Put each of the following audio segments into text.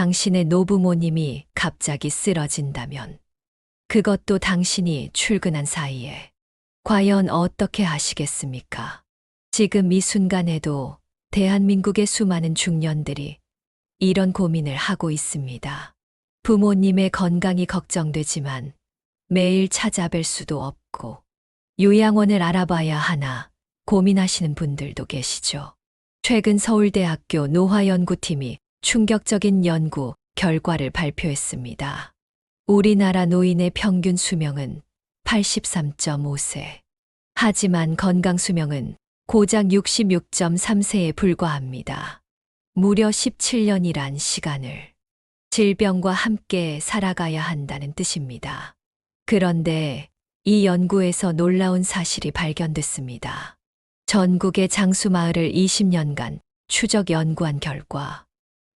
당신의 노부모님이 갑자기 쓰러진다면 그것도 당신이 출근한 사이에 과연 어떻게 하시겠습니까? 지금 이 순간에도 대한민국의 수많은 중년들이 이런 고민을 하고 있습니다. 부모님의 건강이 걱정되지만 매일 찾아뵐 수도 없고 요양원을 알아봐야 하나 고민하시는 분들도 계시죠. 최근 서울대학교 노화연구팀이 충격적인 연구 결과를 발표했습니다. 우리나라 노인의 평균 수명은 83.5세. 하지만 건강 수명은 고작 66.3세에 불과합니다. 무려 17년이란 시간을 질병과 함께 살아가야 한다는 뜻입니다. 그런데 이 연구에서 놀라운 사실이 발견됐습니다. 전국의 장수마을을 20년간 추적 연구한 결과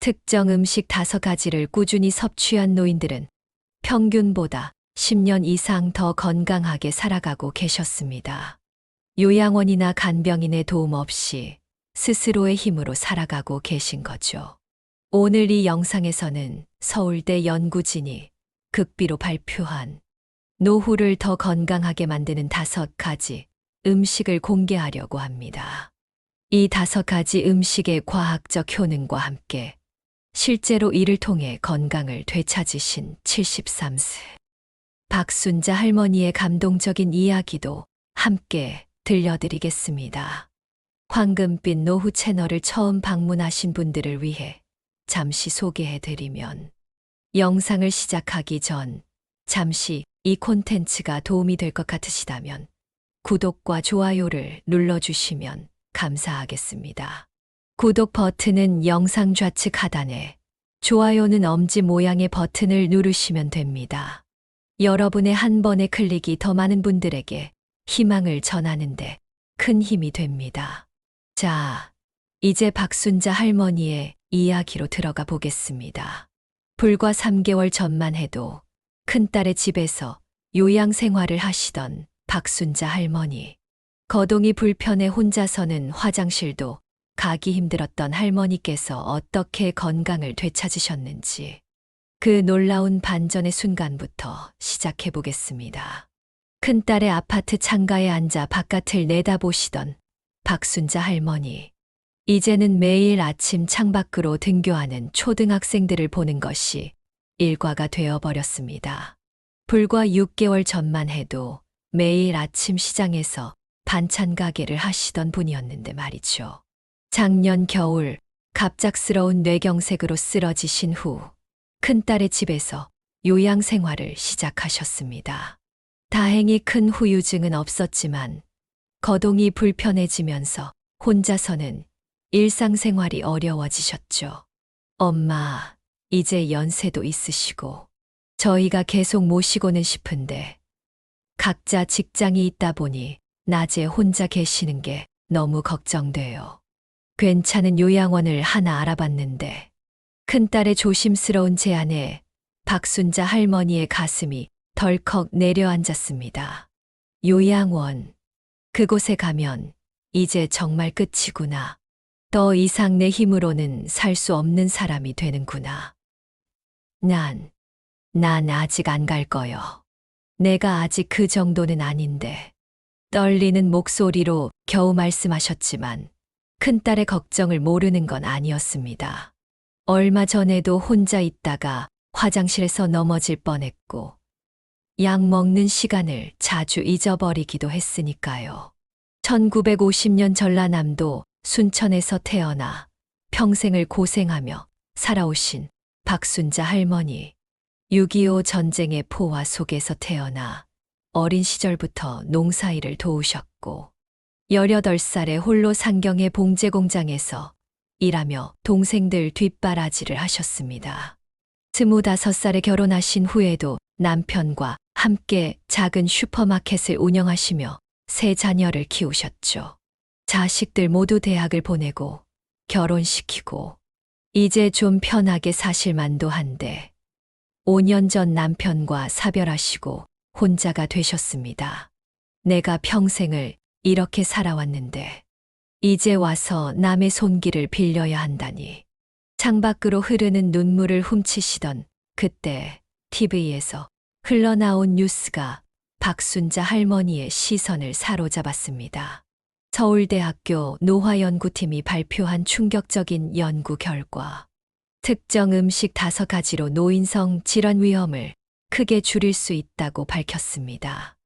특정 음식 다섯 가지를 꾸준히 섭취한 노인들은 평균보다 10년 이상 더 건강하게 살아가고 계셨습니다. 요양원이나 간병인의 도움 없이 스스로의 힘으로 살아가고 계신 거죠. 오늘 이 영상에서는 서울대 연구진이 극비로 발표한 노후를 더 건강하게 만드는 다섯 가지 음식을 공개하려고 합니다. 이 다섯 가지 음식의 과학적 효능과 함께 실제로 이를 통해 건강을 되찾으신 73세 박순자 할머니의 감동적인 이야기도 함께 들려드리겠습니다. 황금빛 노후 채널을 처음 방문하신 분들을 위해 잠시 소개해 드리면 영상을 시작하기 전 잠시 이 콘텐츠가 도움이 될 것 같으시다면 구독과 좋아요를 눌러주시면 감사하겠습니다. 구독 버튼은 영상 좌측 하단에, 좋아요는 엄지 모양의 버튼을 누르시면 됩니다. 여러분의 한 번의 클릭이 더 많은 분들에게 희망을 전하는데 큰 힘이 됩니다. 자, 이제 박순자 할머니의 이야기로 들어가 보겠습니다. 불과 3개월 전만 해도 큰딸의 집에서 요양 생활을 하시던 박순자 할머니. 거동이 불편해 혼자서는 화장실도 가기 힘들었던 할머니께서 어떻게 건강을 되찾으셨는지 그 놀라운 반전의 순간부터 시작해 보겠습니다. 큰딸의 아파트 창가에 앉아 바깥을 내다보시던 박순자 할머니. 이제는 매일 아침 창밖으로 등교하는 초등학생들을 보는 것이 일과가 되어버렸습니다. 불과 6개월 전만 해도 매일 아침 시장에서 반찬 가게를 하시던 분이었는데 말이죠. 작년 겨울 갑작스러운 뇌경색으로 쓰러지신 후 큰딸의 집에서 요양 생활을 시작하셨습니다. 다행히 큰 후유증은 없었지만 거동이 불편해지면서 혼자서는 일상생활이 어려워지셨죠. 엄마, 이제 연세도 있으시고 저희가 계속 모시고는 싶은데 각자 직장이 있다 보니 낮에 혼자 계시는 게 너무 걱정돼요. 괜찮은 요양원을 하나 알아봤는데 큰딸의 조심스러운 제안에 박순자 할머니의 가슴이 덜컥 내려앉았습니다. 요양원. 그곳에 가면 이제 정말 끝이구나. 더 이상 내 힘으로는 살 수 없는 사람이 되는구나. 난, 난 아직 안 갈 거요. 내가 아직 그 정도는 아닌데. 떨리는 목소리로 겨우 말씀하셨지만 큰딸의 걱정을 모르는 건 아니었습니다. 얼마 전에도 혼자 있다가 화장실에서 넘어질 뻔했고 약 먹는 시간을 자주 잊어버리기도 했으니까요. 1950년 전라남도 순천에서 태어나 평생을 고생하며 살아오신 박순자 할머니. 6.25 전쟁의 포화 속에서 태어나 어린 시절부터 농사일을 도우셨고 18살에 홀로 상경의 봉제 공장에서 일하며 동생들 뒷바라지를 하셨습니다. 25살에 결혼하신 후에도 남편과 함께 작은 슈퍼마켓을 운영하시며 세 자녀를 키우셨죠. 자식들 모두 대학을 보내고 결혼시키고 이제 좀 편하게 사실 만도 한데 5년 전 남편과 사별하시고 혼자가 되셨습니다. 내가 평생을 이렇게 살아왔는데 이제 와서 남의 손길을 빌려야 한다니 창밖으로 흐르는 눈물을 훔치시던 그때 TV에서 흘러나온 뉴스가 박순자 할머니의 시선을 사로잡았습니다. 서울대학교 노화연구팀이 발표한 충격적인 연구 결과. 특정 음식 다섯 가지로 노인성 질환 위험을 크게 줄일 수 있다고 밝혔습니다.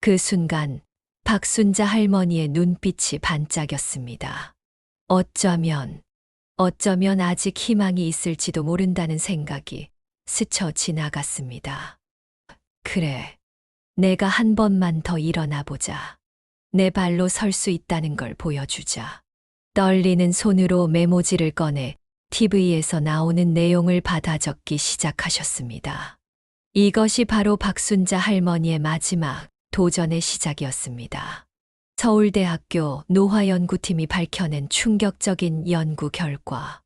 그 순간 박순자 할머니의 눈빛이 반짝였습니다. 어쩌면, 어쩌면 아직 희망이 있을지도 모른다는 생각이 스쳐 지나갔습니다. 그래, 내가 한 번만 더 일어나 보자. 내 발로 설 수 있다는 걸 보여주자. 떨리는 손으로 메모지를 꺼내 TV에서 나오는 내용을 받아 적기 시작하셨습니다. 이것이 바로 박순자 할머니의 마지막 도전의 시작이었습니다. 서울대학교 노화연구팀이 밝혀낸 충격적인 연구 결과.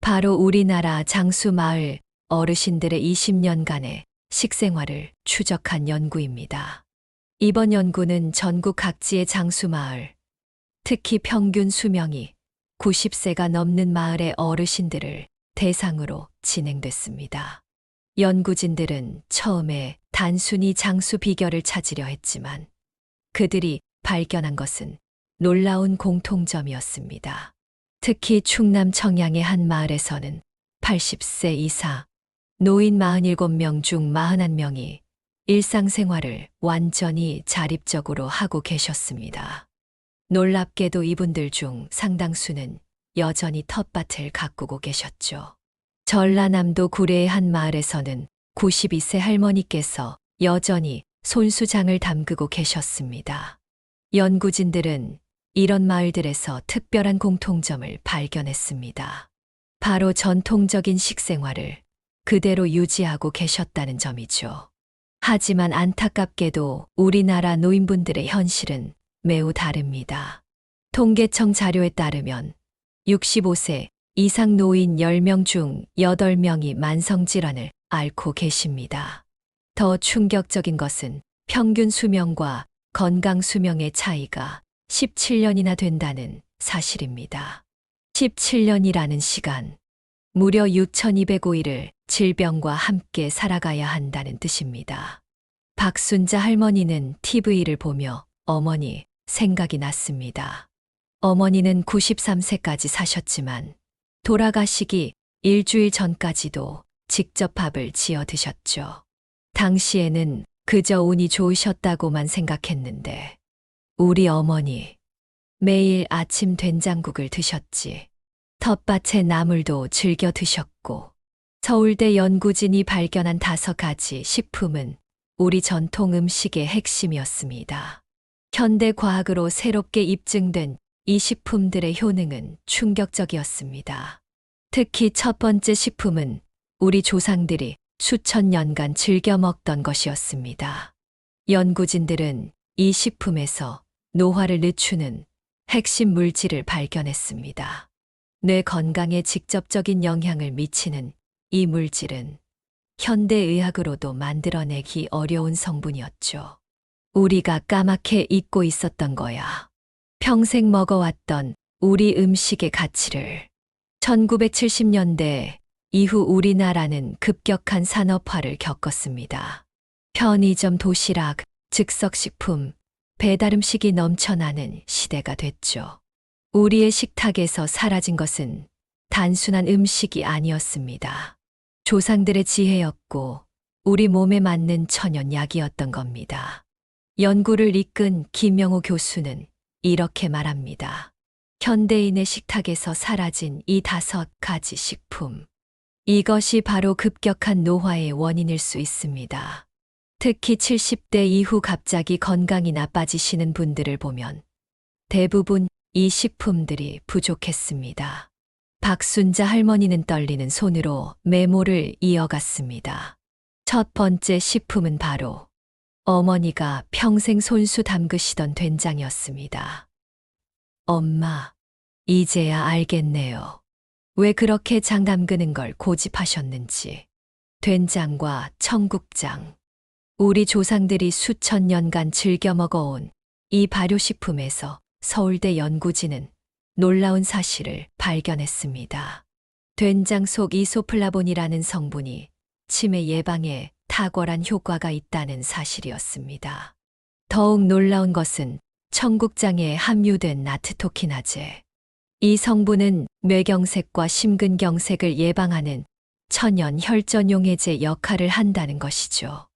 바로 우리나라 장수마을 어르신들의 20년간의 식생활을 추적한 연구입니다. 이번 연구는 전국 각지의 장수마을, 특히 평균 수명이 90세가 넘는 마을의 어르신들을 대상으로 진행됐습니다. 연구진들은 처음에 단순히 장수 비결을 찾으려 했지만 그들이 발견한 것은 놀라운 공통점이었습니다. 특히 충남 청양의 한 마을에서는 80세 이사 노인 47명 중 41명이 일상생활을 완전히 자립적으로 하고 계셨습니다. 놀랍게도 이분들 중 상당수는 여전히 텃밭을 가꾸고 계셨죠. 전라남도 구례의 한 마을에서는 92세 할머니께서 여전히 손수장을 담그고 계셨습니다. 연구진들은 이런 마을들에서 특별한 공통점을 발견했습니다. 바로 전통적인 식생활을 그대로 유지하고 계셨다는 점이죠. 하지만 안타깝게도 우리나라 노인분들의 현실은 매우 다릅니다. 통계청 자료에 따르면 65세 이상 노인 10명 중 8명이 만성질환을 앓고 계십니다. 더 충격적인 것은 평균 수명과 건강 수명의 차이가 17년이나 된다는 사실입니다. 17년이라는 시간, 무려 6,205일을 질병과 함께 살아가야 한다는 뜻입니다. 박순자 할머니는 TV를 보며 어머니 생각이 났습니다. 어머니는 93세까지 사셨지만 돌아가시기 일주일 전까지도 직접 밥을 지어 드셨죠. 당시에는 그저 운이 좋으셨다고만 생각했는데 우리 어머니 매일 아침 된장국을 드셨지. 텃밭의 나물도 즐겨 드셨고 서울대 연구진이 발견한 다섯 가지 식품은 우리 전통 음식의 핵심이었습니다. 현대 과학으로 새롭게 입증된 이 식품들의 효능은 충격적이었습니다. 특히 첫 번째 식품은 우리 조상들이 수천 년간 즐겨 먹던 것이었습니다. 연구진들은 이 식품에서 노화를 늦추는 핵심 물질을 발견했습니다. 뇌 건강에 직접적인 영향을 미치는 이 물질은 현대의학으로도 만들어내기 어려운 성분이었죠. 우리가 까맣게 잊고 있었던 거야. 평생 먹어왔던 우리 음식의 가치를 1970년대 이후 우리나라는 급격한 산업화를 겪었습니다. 편의점 도시락, 즉석식품, 배달음식이 넘쳐나는 시대가 됐죠. 우리의 식탁에서 사라진 것은 단순한 음식이 아니었습니다. 조상들의 지혜였고 우리 몸에 맞는 천연약이었던 겁니다. 연구를 이끈 김명호 교수는 이렇게 말합니다. 현대인의 식탁에서 사라진 이 다섯 가지 식품. 이것이 바로 급격한 노화의 원인일 수 있습니다. 특히 70대 이후 갑자기 건강이 나빠지시는 분들을 보면 대부분 이 식품들이 부족했습니다. 박순자 할머니는 떨리는 손으로 메모를 이어갔습니다. 첫 번째 식품은 바로 어머니가 평생 손수 담그시던 된장이었습니다. 엄마, 이제야 알겠네요. 왜 그렇게 장 담그는 걸 고집하셨는지. 된장과 청국장. 우리 조상들이 수천 년간 즐겨 먹어온 이 발효식품에서 서울대 연구진은 놀라운 사실을 발견했습니다. 된장 속 이소플라본이라는 성분이 치매 예방에 탁월한 효과가 있다는 사실이었습니다. 더욱 놀라운 것은 청국장에 함유된 나트토키나제. 이 성분은 뇌경색과 심근경색을 예방하는 천연 혈전용해제 역할을 한다는 것이죠.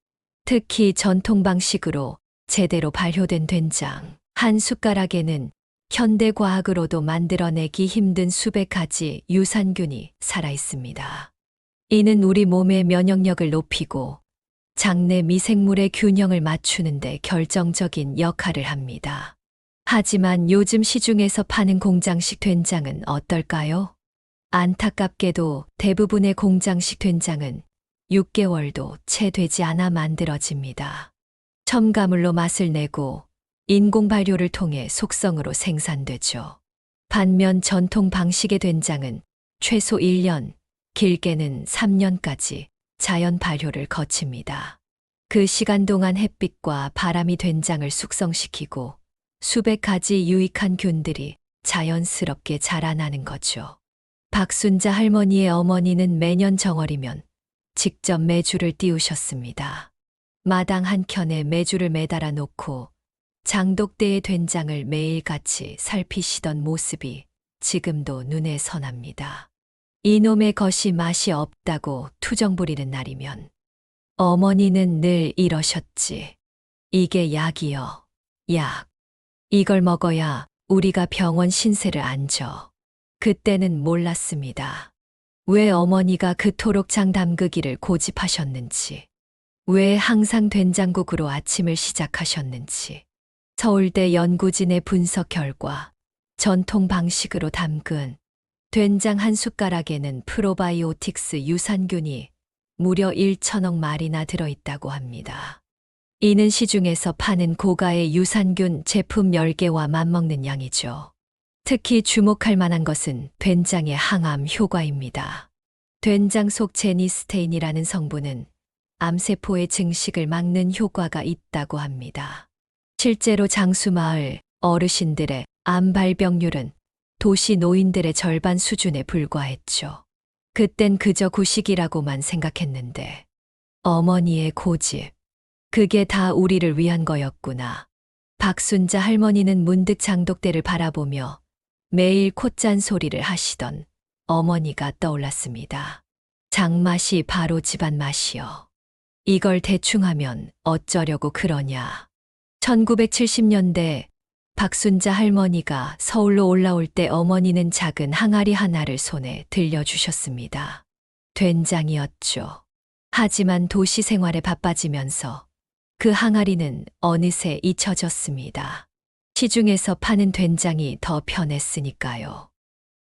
특히 전통 방식으로 제대로 발효된 된장 한 숟가락에는 현대 과학으로도 만들어내기 힘든 수백 가지 유산균이 살아 있습니다. 이는 우리 몸의 면역력을 높이고 장내 미생물의 균형을 맞추는 데 결정적인 역할을 합니다. 하지만 요즘 시중에서 파는 공장식 된장은 어떨까요? 안타깝게도 대부분의 공장식 된장은 6개월도 채 되지 않아 만들어집니다. 첨가물로 맛을 내고 인공 발효를 통해 속성으로 생산되죠. 반면 전통 방식의 된장은 최소 1년, 길게는 3년까지 자연 발효를 거칩니다. 그 시간 동안 햇빛과 바람이 된장을 숙성시키고 수백 가지 유익한 균들이 자연스럽게 자라나는 거죠. 박순자 할머니의 어머니는 매년 정월이면 직접 매주를 띄우셨습니다. 마당 한켠에 매주를 매달아 놓고 장독대의 된장을 매일같이 살피시던 모습이 지금도 눈에 선합니다. 이놈의 것이 맛이 없다고 투정 부리는 날이면 어머니는 늘 이러셨지. 이게 약이여, 약. 이걸 먹어야 우리가 병원 신세를 안 져. 그때는 몰랐습니다. 왜 어머니가 그토록 장 담그기를 고집하셨는지. 왜 항상 된장국으로 아침을 시작하셨는지. 서울대 연구진의 분석 결과 전통 방식으로 담근 된장 한 숟가락에는 프로바이오틱스 유산균이 무려 1천억 마리나 들어있다고 합니다. 이는 시중에서 파는 고가의 유산균 제품 10개와 맞먹는 양이죠. 특히 주목할 만한 것은 된장의 항암 효과입니다. 된장 속 제니스테인이라는 성분은 암세포의 증식을 막는 효과가 있다고 합니다. 실제로 장수마을 어르신들의 암 발병률은 도시 노인들의 절반 수준에 불과했죠. 그땐 그저 구식이라고만 생각했는데 어머니의 고집. 그게 다 우리를 위한 거였구나. 박순자 할머니는 문득 장독대를 바라보며 매일 콧잔 소리를 하시던 어머니가 떠올랐습니다. 장맛이 바로 집안 맛이여. 이걸 대충 하면 어쩌려고 그러냐. 1970년대 박순자 할머니가 서울로 올라올 때 어머니는 작은 항아리 하나를 손에 들려주셨습니다. 된장이었죠. 하지만 도시 생활에 바빠지면서 그 항아리는 어느새 잊혀졌습니다. 시중에서 파는 된장이 더 편했으니까요.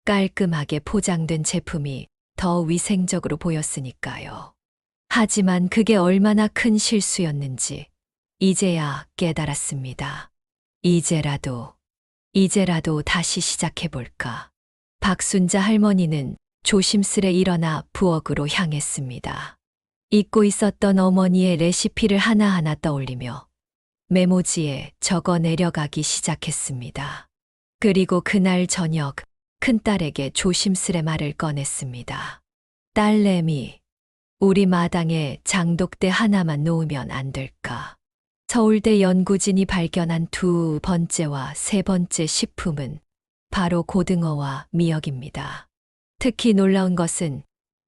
깔끔하게 포장된 제품이 더 위생적으로 보였으니까요. 하지만 그게 얼마나 큰 실수였는지 이제야 깨달았습니다. 이제라도, 이제라도 다시 시작해볼까. 박순자 할머니는 조심스레 일어나 부엌으로 향했습니다. 잊고 있었던 어머니의 레시피를 하나하나 떠올리며 메모지에 적어 내려가기 시작했습니다. 그리고 그날 저녁 큰딸에게 조심스레 말을 꺼냈습니다. 딸내미, 우리 마당에 장독대 하나만 놓으면 안 될까? 서울대 연구진이 발견한 두 번째와 세 번째 식품은 바로 고등어와 미역입니다. 특히 놀라운 것은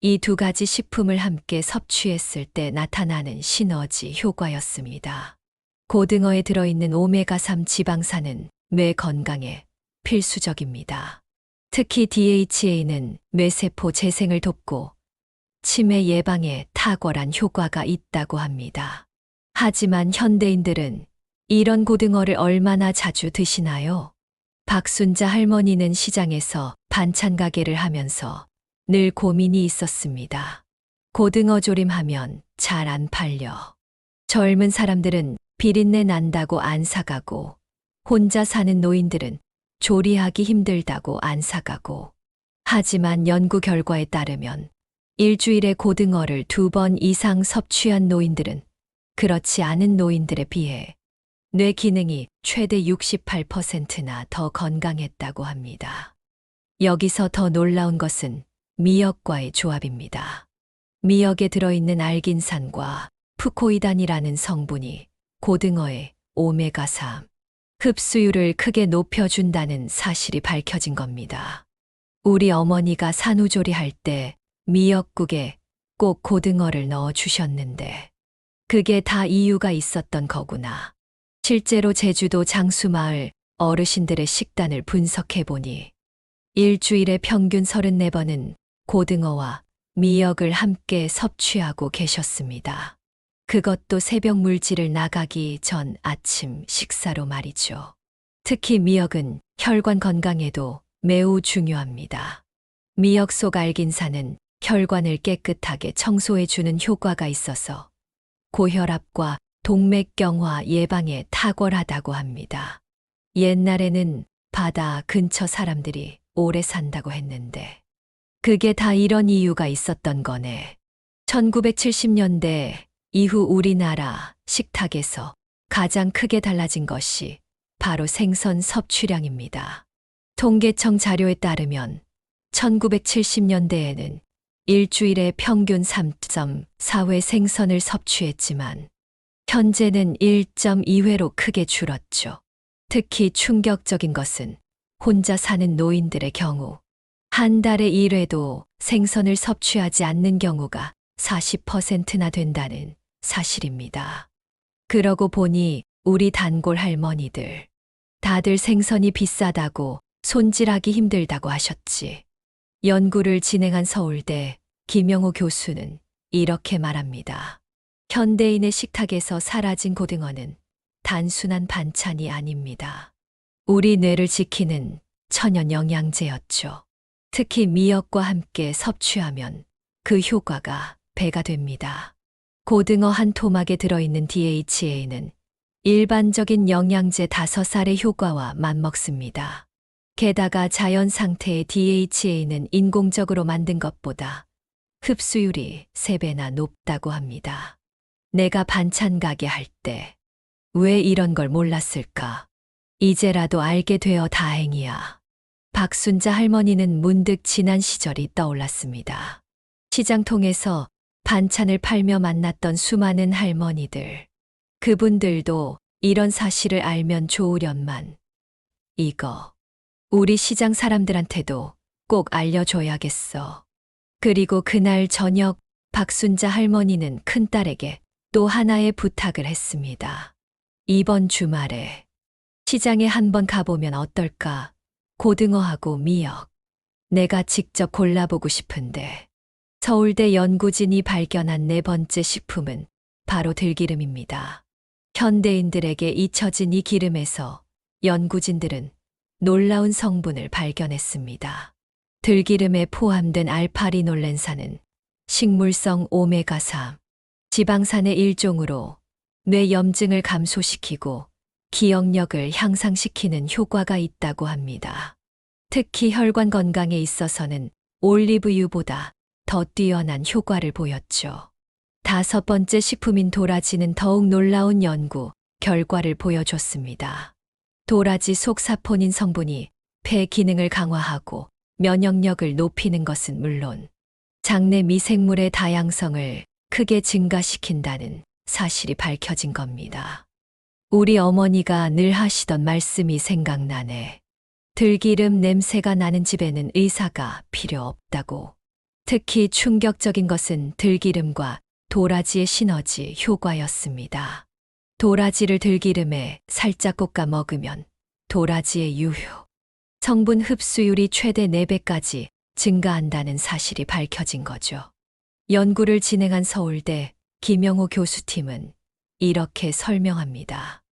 이 두 가지 식품을 함께 섭취했을 때 나타나는 시너지 효과였습니다. 고등어에 들어있는 오메가3 지방산은 뇌 건강에 필수적입니다. 특히 DHA는 뇌세포 재생을 돕고 치매 예방에 탁월한 효과가 있다고 합니다. 하지만 현대인들은 이런 고등어를 얼마나 자주 드시나요? 박순자 할머니는 시장에서 반찬 가게를 하면서 늘 고민이 있었습니다. 고등어 조림하면 잘 안 팔려. 젊은 사람들은 비린내 난다고 안 사가고, 혼자 사는 노인들은 조리하기 힘들다고 안 사가고. 하지만 연구 결과에 따르면 일주일에 고등어를 두 번 이상 섭취한 노인들은 그렇지 않은 노인들에 비해 뇌 기능이 최대 68%나 더 건강했다고 합니다. 여기서 더 놀라운 것은 미역과의 조합입니다. 미역에 들어있는 알긴산과 푸코이단이라는 성분이 고등어의 오메가3 흡수율을 크게 높여준다는 사실이 밝혀진 겁니다. 우리 어머니가 산후조리 할 때 미역국에 꼭 고등어를 넣어 주셨는데 그게 다 이유가 있었던 거구나. 실제로 제주도 장수마을 어르신들의 식단을 분석해 보니 일주일에 평균 34번은 고등어와 미역을 함께 섭취하고 계셨습니다. 그것도 새벽 물질을 나가기 전 아침 식사로 말이죠. 특히 미역은 혈관 건강에도 매우 중요합니다. 미역 속 알긴산은 혈관을 깨끗하게 청소해주는 효과가 있어서 고혈압과 동맥경화 예방에 탁월하다고 합니다. 옛날에는 바다 근처 사람들이 오래 산다고 했는데 그게 다 이런 이유가 있었던 거네. 1970년대 이후 우리나라 식탁에서 가장 크게 달라진 것이 바로 생선 섭취량입니다. 통계청 자료에 따르면 1970년대에는 일주일에 평균 3.4회 생선을 섭취했지만 현재는 1.2회로 크게 줄었죠. 특히 충격적인 것은 혼자 사는 노인들의 경우 한 달에 1회도 생선을 섭취하지 않는 경우가 40%나 된다는 사실입니다. 그러고 보니 우리 단골 할머니들 다들 생선이 비싸다고 손질하기 힘들다고 하셨지. 연구를 진행한 서울대 김영호 교수는 이렇게 말합니다. 현대인의 식탁에서 사라진 고등어는 단순한 반찬이 아닙니다. 우리 뇌를 지키는 천연 영양제였죠. 특히 미역과 함께 섭취하면 그 효과가 배가 됩니다. 고등어 한 토막에 들어있는 DHA는 일반적인 영양제 5살의 효과와 맞먹습니다. 게다가 자연 상태의 DHA는 인공적으로 만든 것보다 흡수율이 3배나 높다고 합니다. 내가 반찬 가게 할 때 왜 이런 걸 몰랐을까? 이제라도 알게 되어 다행이야. 박순자 할머니는 문득 지난 시절이 떠올랐습니다. 시장통에서 반찬을 팔며 만났던 수많은 할머니들. 그분들도 이런 사실을 알면 좋으련만. 이거, 우리 시장 사람들한테도 꼭 알려줘야겠어. 그리고 그날 저녁 박순자 할머니는 큰딸에게 또 하나의 부탁을 했습니다. 이번 주말에 시장에 한번 가보면 어떨까? 고등어하고 미역. 내가 직접 골라보고 싶은데. 서울대 연구진이 발견한 네 번째 식품은 바로 들기름입니다. 현대인들에게 잊혀진 이 기름에서 연구진들은 놀라운 성분을 발견했습니다. 들기름에 포함된 알파리놀렌산은 식물성 오메가3, 지방산의 일종으로 뇌 염증을 감소시키고 기억력을 향상시키는 효과가 있다고 합니다. 특히 혈관 건강에 있어서는 올리브유보다 더 뛰어난 효과를 보였죠. 다섯 번째 식품인 도라지는 더욱 놀라운 연구 결과를 보여줬습니다. 도라지 속 사포닌 성분이 폐 기능을 강화하고 면역력을 높이는 것은 물론 장내 미생물의 다양성을 크게 증가시킨다는 사실이 밝혀진 겁니다. 우리 어머니가 늘 하시던 말씀이 생각나네. 들기름 냄새가 나는 집에는 의사가 필요 없다고. 특히 충격적인 것은 들기름과 도라지의 시너지 효과였습니다. 도라지를 들기름에 살짝 볶아 먹으면 도라지의 유효, 성분 흡수율이 최대 4배까지 증가한다는 사실이 밝혀진 거죠. 연구를 진행한 서울대 김영호 교수팀은 이렇게 설명합니다.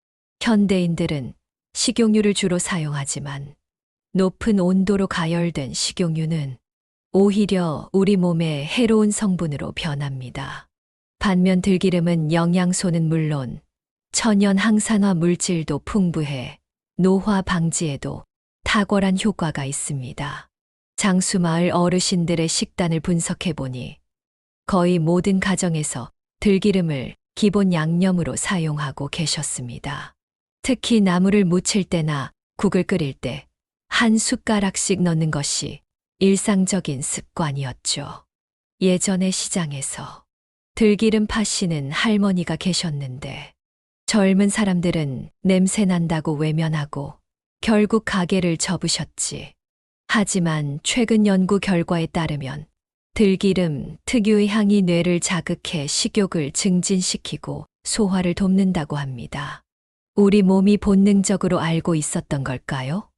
현대인들은 식용유를 주로 사용하지만 높은 온도로 가열된 식용유는 오히려 우리 몸에 해로운 성분으로 변합니다. 반면 들기름은 영양소는 물론 천연 항산화 물질도 풍부해 노화 방지에도 탁월한 효과가 있습니다. 장수마을 어르신들의 식단을 분석해 보니 거의 모든 가정에서 들기름을 기본 양념으로 사용하고 계셨습니다. 특히 나물을 무칠 때나 국을 끓일 때 한 숟가락씩 넣는 것이 일상적인 습관이었죠. 예전에 시장에서 들기름 파시는 할머니가 계셨는데 젊은 사람들은 냄새 난다고 외면하고 결국 가게를 접으셨지. 하지만 최근 연구 결과에 따르면 들기름 특유의 향이 뇌를 자극해 식욕을 증진시키고 소화를 돕는다고 합니다. 우리 몸이 본능적으로 알고 있었던 걸까요?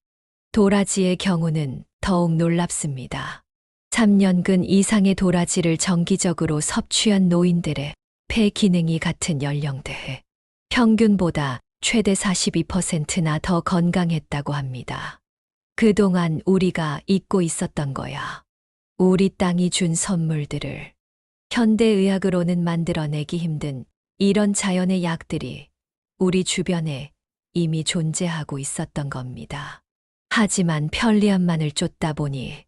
도라지의 경우는 더욱 놀랍습니다. 3년근 이상의 도라지를 정기적으로 섭취한 노인들의 폐 기능이 같은 연령대에 평균보다 최대 42%나 더 건강했다고 합니다. 그동안 우리가 잊고 있었던 거야. 우리 땅이 준 선물들을 현대의학으로는 만들어내기 힘든 이런 자연의 약들이 우리 주변에 이미 존재하고 있었던 겁니다. 하지만 편리함만을 쫓다 보니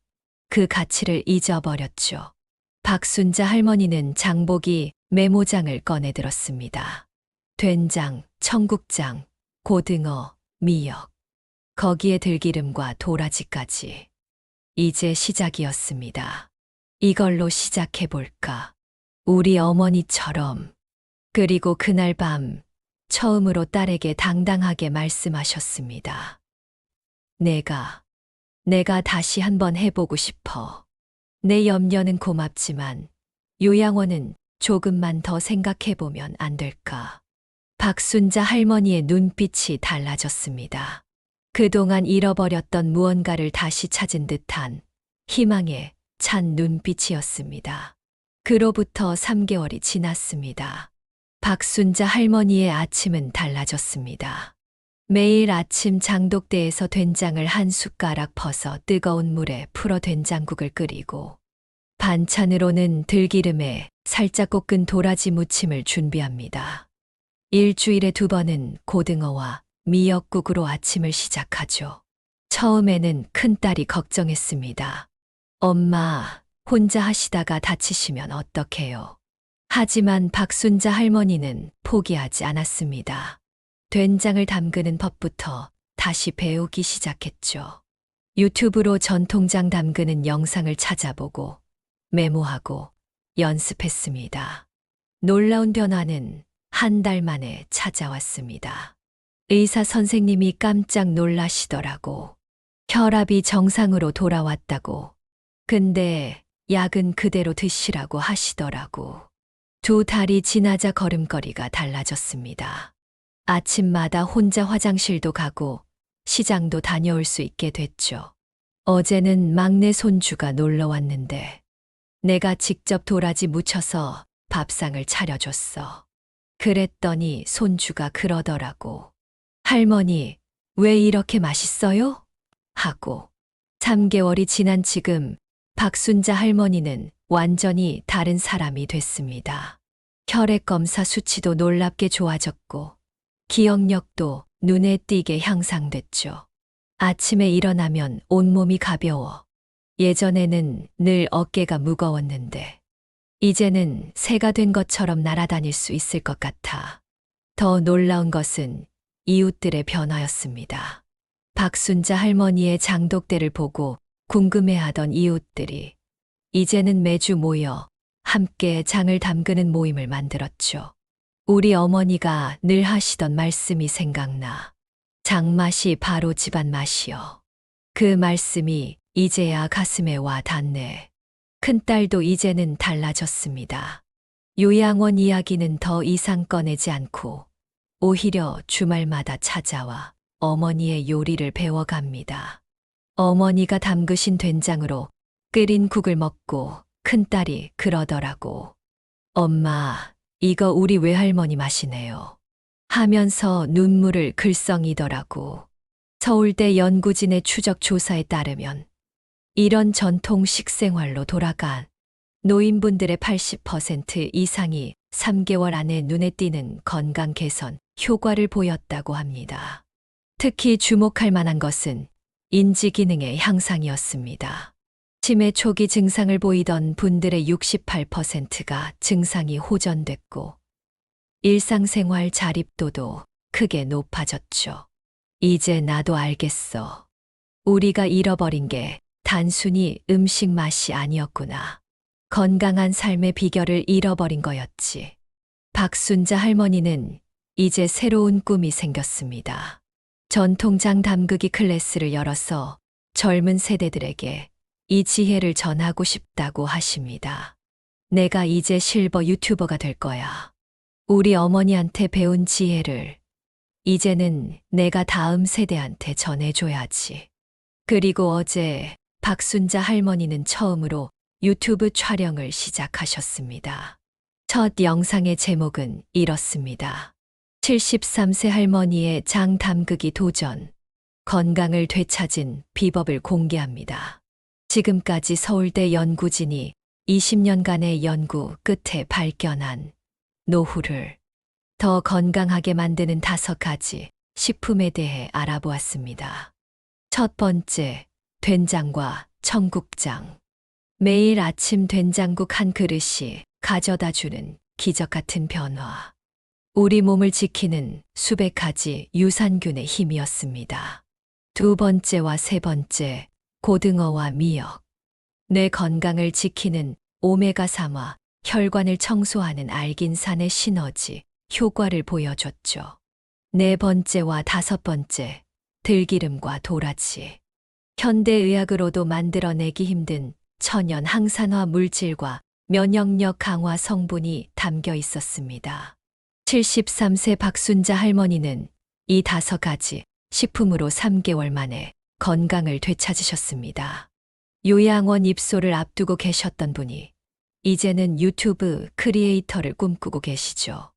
그 가치를 잊어버렸죠. 박순자 할머니는 장보기 메모장을 꺼내 들었습니다. 된장, 청국장, 고등어, 미역, 거기에 들기름과 도라지까지. 이제 시작이었습니다. 이걸로 시작해볼까. 우리 어머니처럼. 그리고 그날 밤 처음으로 딸에게 당당하게 말씀하셨습니다. 내가, 내가 다시 한번 해보고 싶어. 내 염려는 고맙지만 요양원은 조금만 더 생각해보면 안 될까. 박순자 할머니의 눈빛이 달라졌습니다. 그동안 잃어버렸던 무언가를 다시 찾은 듯한 희망에 찬 눈빛이었습니다. 그로부터 3개월이 지났습니다. 박순자 할머니의 아침은 달라졌습니다. 매일 아침 장독대에서 된장을 한 숟가락 퍼서 뜨거운 물에 풀어 된장국을 끓이고 반찬으로는 들기름에 살짝 볶은 도라지 무침을 준비합니다. 일주일에 두 번은 고등어와 미역국으로 아침을 시작하죠. 처음에는 큰딸이 걱정했습니다. 엄마, 혼자 하시다가 다치시면 어떡해요? 하지만 박순자 할머니는 포기하지 않았습니다. 된장을 담그는 법부터 다시 배우기 시작했죠. 유튜브로 전통장 담그는 영상을 찾아보고 메모하고 연습했습니다. 놀라운 변화는 한 달 만에 찾아왔습니다. 의사 선생님이 깜짝 놀라시더라고. 혈압이 정상으로 돌아왔다고. 근데 약은 그대로 드시라고 하시더라고. 두 달이 지나자 걸음걸이가 달라졌습니다. 아침마다 혼자 화장실도 가고 시장도 다녀올 수 있게 됐죠. 어제는 막내 손주가 놀러 왔는데 내가 직접 도라지 무쳐서 밥상을 차려줬어. 그랬더니 손주가 그러더라고. 할머니, 왜 이렇게 맛있어요? 하고. 3개월이 지난 지금 박순자 할머니는 완전히 다른 사람이 됐습니다. 혈액 검사 수치도 놀랍게 좋아졌고, 기억력도 눈에 띄게 향상됐죠. 아침에 일어나면 온몸이 가벼워. 예전에는 늘 어깨가 무거웠는데, 이제는 새가 된 것처럼 날아다닐 수 있을 것 같아. 더 놀라운 것은 이웃들의 변화였습니다. 박순자 할머니의 장독대를 보고 궁금해하던 이웃들이 이제는 매주 모여 함께 장을 담그는 모임을 만들었죠. 우리 어머니가 늘 하시던 말씀이 생각나. 장맛이 바로 집안 맛이여. 그 말씀이 이제야 가슴에 와 닿네. 큰딸도 이제는 달라졌습니다. 요양원 이야기는 더 이상 꺼내지 않고 오히려 주말마다 찾아와 어머니의 요리를 배워갑니다. 어머니가 담그신 된장으로 끓인 국을 먹고 큰딸이 그러더라고. 엄마, 이거 우리 외할머니 맛이네요. 하면서 눈물을 글썽이더라고. 서울대 연구진의 추적 조사에 따르면 이런 전통 식생활로 돌아간 노인분들의 80% 이상이 3개월 안에 눈에 띄는 건강 개선 효과를 보였다고 합니다. 특히 주목할 만한 것은 인지 기능의 향상이었습니다. 치매 초기 증상을 보이던 분들의 68%가 증상이 호전됐고, 일상생활 자립도도 크게 높아졌죠. 이제 나도 알겠어. 우리가 잃어버린 게 단순히 음식 맛이 아니었구나. 건강한 삶의 비결을 잃어버린 거였지. 박순자 할머니는 이제 새로운 꿈이 생겼습니다. 전통장 담그기 클래스를 열어서 젊은 세대들에게 이 지혜를 전하고 싶다고 하십니다. 내가 이제 실버 유튜버가 될 거야. 우리 어머니한테 배운 지혜를 이제는 내가 다음 세대한테 전해줘야지. 그리고 어제 박순자 할머니는 처음으로 유튜브 촬영을 시작하셨습니다. 첫 영상의 제목은 이렇습니다. 73세 할머니의 장 담그기 도전. 건강을 되찾은 비법을 공개합니다. 지금까지 서울대 연구진이 20년간의 연구 끝에 발견한 노후를 더 건강하게 만드는 다섯 가지 식품에 대해 알아보았습니다. 첫 번째, 된장과 청국장. 매일 아침 된장국 한 그릇이 가져다 주는 기적 같은 변화. 우리 몸을 지키는 수백 가지 유산균의 힘이었습니다. 두 번째와 세 번째, 고등어와 미역. 뇌 건강을 지키는 오메가3와 혈관을 청소하는 알긴산의 시너지, 효과를 보여줬죠. 네 번째와 다섯 번째, 들기름과 도라지. 현대의학으로도 만들어내기 힘든 천연 항산화 물질과 면역력 강화 성분이 담겨 있었습니다. 73세 박순자 할머니는 이 다섯 가지 식품으로 3개월 만에 건강을 되찾으셨습니다. 요양원 입소를 앞두고 계셨던 분이 이제는 유튜브 크리에이터를 꿈꾸고 계시죠.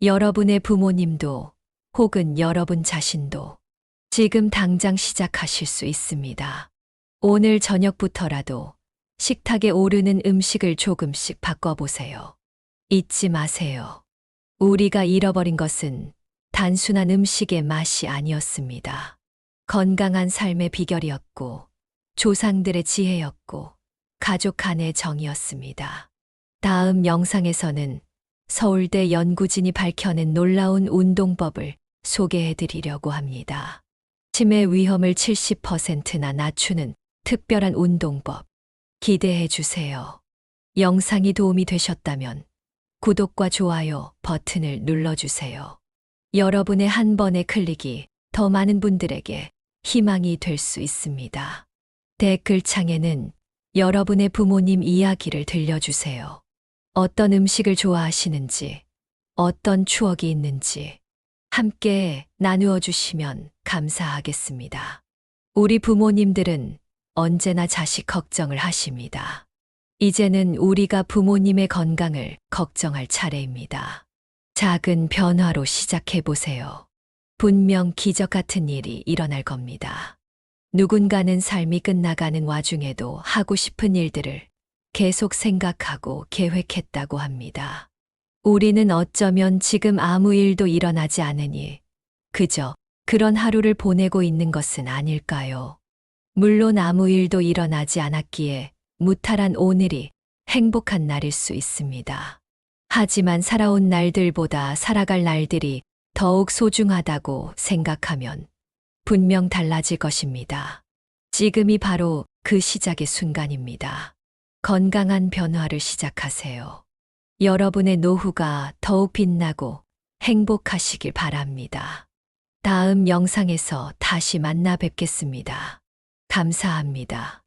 여러분의 부모님도 혹은 여러분 자신도 지금 당장 시작하실 수 있습니다. 오늘 저녁부터라도 식탁에 오르는 음식을 조금씩 바꿔보세요. 잊지 마세요. 우리가 잃어버린 것은 단순한 음식의 맛이 아니었습니다. 건강한 삶의 비결이었고, 조상들의 지혜였고, 가족 간의 정이었습니다. 다음 영상에서는 서울대 연구진이 밝혀낸 놀라운 운동법을 소개해 드리려고 합니다. 치매 위험을 70%나 낮추는 특별한 운동법. 기대해 주세요. 영상이 도움이 되셨다면 구독과 좋아요 버튼을 눌러주세요. 여러분의 한 번의 클릭이 더 많은 분들에게 희망이 될 수 있습니다. 댓글창에는 여러분의 부모님 이야기를 들려주세요. 어떤 음식을 좋아하시는지, 어떤 추억이 있는지 함께 나누어 주시면 감사하겠습니다. 우리 부모님들은 언제나 자식 걱정을 하십니다. 이제는 우리가 부모님의 건강을 걱정할 차례입니다. 작은 변화로 시작해 보세요. 분명 기적 같은 일이 일어날 겁니다. 누군가는 삶이 끝나가는 와중에도 하고 싶은 일들을 계속 생각하고 계획했다고 합니다. 우리는 어쩌면 지금 아무 일도 일어나지 않으니 그저 그런 하루를 보내고 있는 것은 아닐까요? 물론 아무 일도 일어나지 않았기에 무탈한 오늘이 행복한 날일 수 있습니다. 하지만 살아온 날들보다 살아갈 날들이 더욱 소중하다고 생각하면 분명 달라질 것입니다. 지금이 바로 그 시작의 순간입니다. 건강한 변화를 시작하세요. 여러분의 노후가 더욱 빛나고 행복하시길 바랍니다. 다음 영상에서 다시 만나 뵙겠습니다. 감사합니다.